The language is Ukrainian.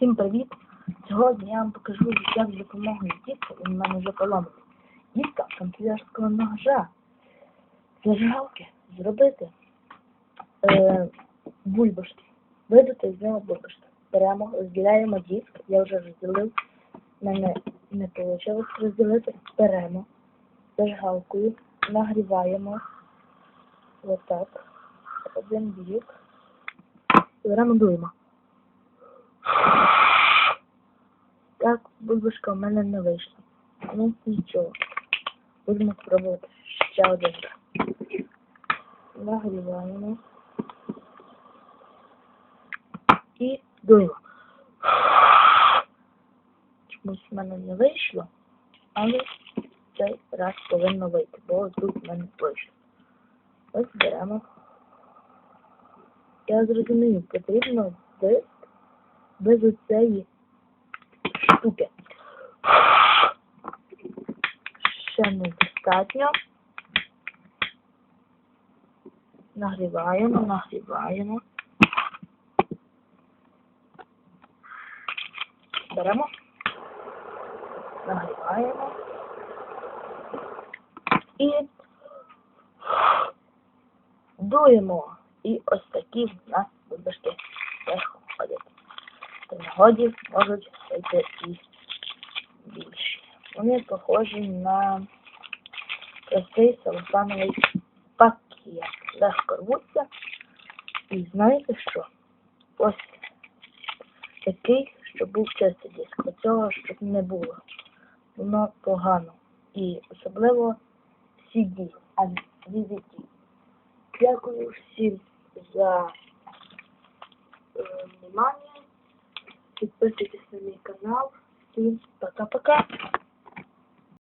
Усім привіт! Сьогодні я вам покажу, як з допомогою він в мене поламаний. Дітка канцелярського ножа зажигалки зробити е, бульбашки. Видати з нього бульбашки. Беремо, розділяємо диск, я вже розділив, мене не вийшло розділити. Беремо зажигалкою, нагріваємо отак, один бік. Беремо дуємо. Бульбашка в мене не вийшла. Ну, нічого. Будемо спробувати ще один. Нагріваємо. І дуємо. Чомусь в мене не вийшло, але цей раз повинно вийти, бо тут в мене вийшло. Ось беремо. Я зрозумію, потрібно диск без оцеї штуки. Ще недостатньо. Нагріваємо, нагріваємо. Беремо. Нагріваємо. І дуємо. І ось такі в нас бульбашки виходять. При нагоді можуть вийти і більші. Вони похожі на простий целофановий пакет. Легко рвуться. І знаєте що? Ось такий, щоб був чистий диск. Оцього, щоб не було. Воно погано. І особливо CD, а DVD. Дякую всім за е, внимание. Підписуйтесь на мій канал. Всім пока-пока.